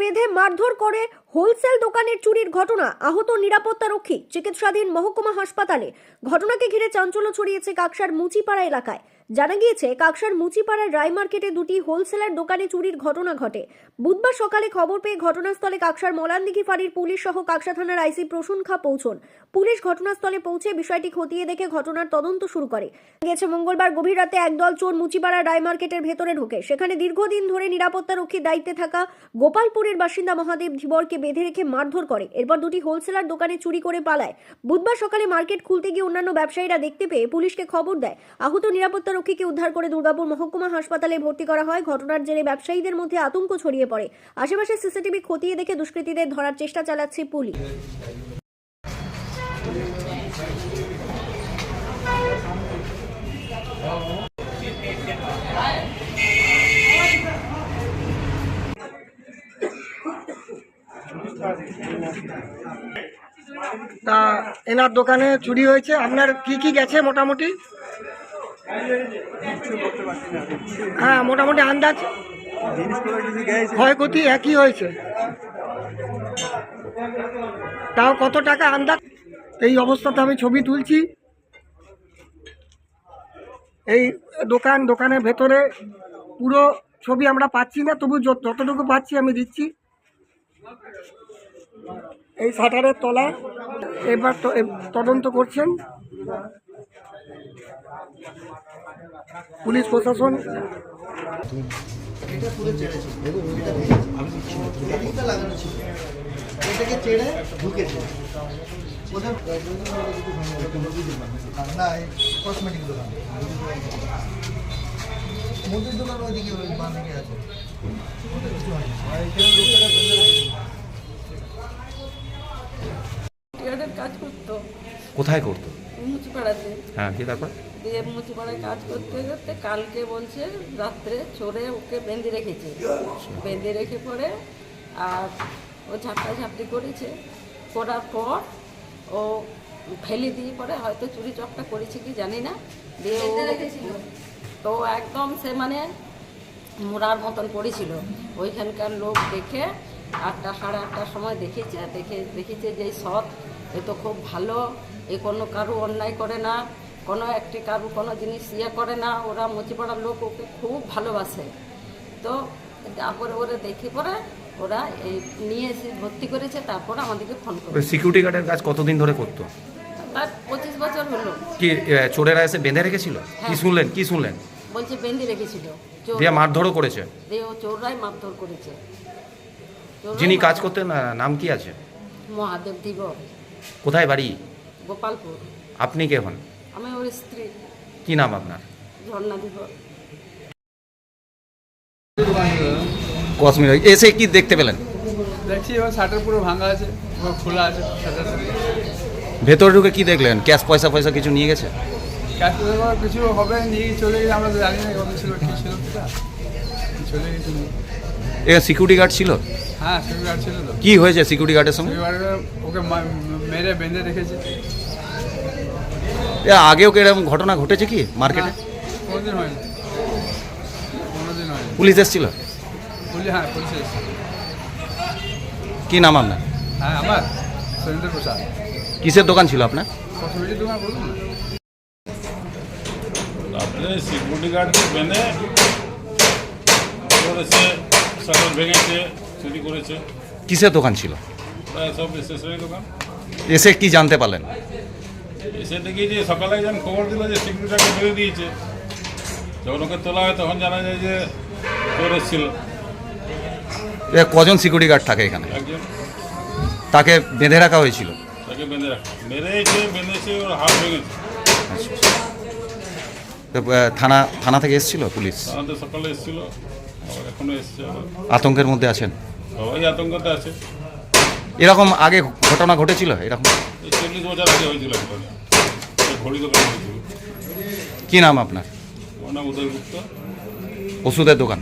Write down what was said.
বেঁধে মারধর করে হোলসেল দোকানের চুরির ঘটনা। আহত নিরাপত্তা রক্ষী চিকিৎসাধীন মহকুমা হাসপাতালে। ঘটনাকে ঘিরে চাঞ্চল্য ছড়িয়েছে কাকসার মুচিপাড়া এলাকায়। জানা গিয়েছে, কাকসার মুচিপাড়ার রায় মার্কেটে দুটি হোলসেলার দোকানে চুরির ঘটনা ঘটে। বুধবার সকালে খবর পেয়ে ঘটনাস্থলে কাকসার মলানদিঘি ফাঁড়ির পুলিশ সহ কাকসা থানার আইসি প্রসূন খা পৌঁছন। পুলিশ ঘটনাস্থলে পৌঁছে বিষয়টি খতিয়ে দেখে ঘটনার তদন্ত শুরু করে। গিয়েছে, মঙ্গলবার গভীর রাতে একদল চোর মুচিপাড়া রায় মার্কেটের ভেতরে ঢোকে। সেখানে দীর্ঘদিন ধরে নিরাপত্তা রক্ষীর দায়িত্বে থাকা গোপালপুরের বাসিন্দা মহাদেব ধীবরকে বেঁধে রেখে মারধর করে। এরপর দুটি হোলসেলার দোকানে চুরি করে পালায়। বুধবার সকালে মার্কেট খুলতে গিয়ে অন্যান্য ব্যবসায়ীরা দেখতে পেয়ে পুলিশকে খবর দেয়। আহত নিরাপত্তা রক্ষীকে উদ্ধার করে দুর্গাপুর মহকুমা হাসপাতালে ভর্তি করা হয়। ঘটনার জেরে ব্যবসায়ীদের মধ্যে আতঙ্ক ছড়িয়ে পড়ে। আশেপাশে সিসিটিভি খতিয়ে দেখে দুষ্কৃতীদের ধরার চেষ্টা চালাচ্ছে পুলিশ। তা এনার দোকানে চুরি হয়েছে। আপনার কি কি গেছে মোটামুটি? হ্যাঁ মোটামুটি আন্দাজ। ক্ষয়ক্ষতি একই হয়েছে। তাও কত টাকা আন্দাজ? এই অবস্থাতে আমি ছবি তুলছি। এই দোকান, দোকানের ভেতরে পুরো ছবি আমরা পাচ্ছি না, তবু যত- যতটুকু পাচ্ছি আমি দিচ্ছি। এই শাটারের তলা। এবার তদন্ত করছেন। পুলিশ প্রশাসন। এটাকে চেড়ে ঢুকেছে। ওদের না কসমেটিক দোকান। মুদির দোকান ওইদিকে ওই আছে। কাজ করতো। কোথায় করতো? মুচিপাড়াতে হ্যাঁ কি তারপর? দিয়ে মুচিপাড়ায় কাজ করতে করতে কালকে বলছে রাত্রে চোরে ওকে বেঁধে রেখেছে। বেঁধে রেখে পরে আর ও ঝাপটা ঝাপটি করেছে। করার পর ও ফেলে দিয়ে পরে হয়তো চুরি চকটা করেছে কি জানি না। দিয়ে তো একদম সে মানে মোড়ার মতন পড়েছিল ওইখানকার লোক দেখে আটটা সাড়ে আটটার সময় দেখেছে দেখে দেখেছে যে সৎ এ তো খুব ভালো এ কোনো কারু অন্যায় করে না কোনো একটি কারু কোনো জিনিস ইয়ে করে না ওরা মুচিপাড়ার লোক ওকে খুব ভালোবাসে। তো তারপরে ওরা দেখে পরে ওরা এই নিয়ে এসে ভর্তি করেছে তারপর আমাদেরকে ফোন করে সিকিউরিটি গার্ডের কাজ কতদিন ধরে করতো? তার পঁচিশ বছর হলো। কি চোরেরা এসে বেঁধে রেখেছিল? কি হ্যাঁ। শুনলেন কি শুনলেন? বলছে বেঁধে রেখেছিল। দিয়ে মারধরও করেছে। দিয়ে ও চোররাই মারধর করেছে। যিনি কাজ করতেন আহ, নাম কি আছে? মহাদেব দিব কোথায় বাড়ি? গোপালপুর। আপনি কে হন? আমি ওর স্ত্রী। কি নাম আপনার? ঝর্ণা দিব কসমিক এসে কি দেখতে পেলেন? দেখছি এবার শাটার পুরো ভাঙা আছে পুরো খোলা আছে শাটার ভেতরে ঢুকে কি দেখলেন? ক্যাশ পয়সা পয়সা কিছু নিয়ে গেছে? ক্যাশ পেপার কিছু হবে নিয়ে চলে গেছে আমরা তো জানি না কত ছিল কী ছিল সেটা চলে গেছে। এ সিকিউরিটি গার্ড ছিল? হ্যাঁ সিকিউরিটি গার্ড ছিল তো। কি হয়েছে সিকিউরিটি গার্ডের সঙ্গে? ওকে মেরে বেঁধে রেখেছে। এ আগেও কি এরকম ঘটনা ঘটেছে কি মার্কেটে? কোনোদিন হয়নি। কোনোদিন হয়নি। পুলিশ এসেছিল? পুলিশ হ্যাঁ পুলিশ কি নাম আপনার? হ্যাঁ আমার সুরেন্দ্র প্রসাদ। কিসের দোকান ছিল আপনার? কসমেটিক দোকান বলুন না। সিকিউরিটি গার্ডকে বেঁধে শাটার ভেঙেছে। চুরি করেছে। কিসের দোকান ছিল? সব স্টেশনারি দোকান। এসে কি জানতে পারলেন? এসে দেখি যে সকালে যখন খবর দিল যে সিকিউরিটি গার্ডকে বেঁধে দিয়েছে। যখন ওকে তোলা হয় তখন জানা যায় যে চোর এসেছিল। এ কজন সিকিউরিটি গার্ড থাকে এখানে? একজন। তাকে বেঁধে রাখা হয়েছিল? তাকে বেঁধে রাখে। মেরেছে বেঁধেছে ওর হাত ভেঙেছে তো, আহ, থানা থানা থেকে এসেছিল পুলিশ? আমাদের সকালে এসেছিল আবার এখনও এসছে আবার। আতঙ্কের মধ্যে আছেন? সবাই আতঙ্কতে আছে। এরকম আগে ঘটনা ঘটেছিল? এরকম? চল্লিশ বছর আগে হয়েছিল ঘড়ি দোকান হয়েছিল। কি নাম আপনার? ওর নাম উদয় গুপ্ত। ওষুধের দোকান।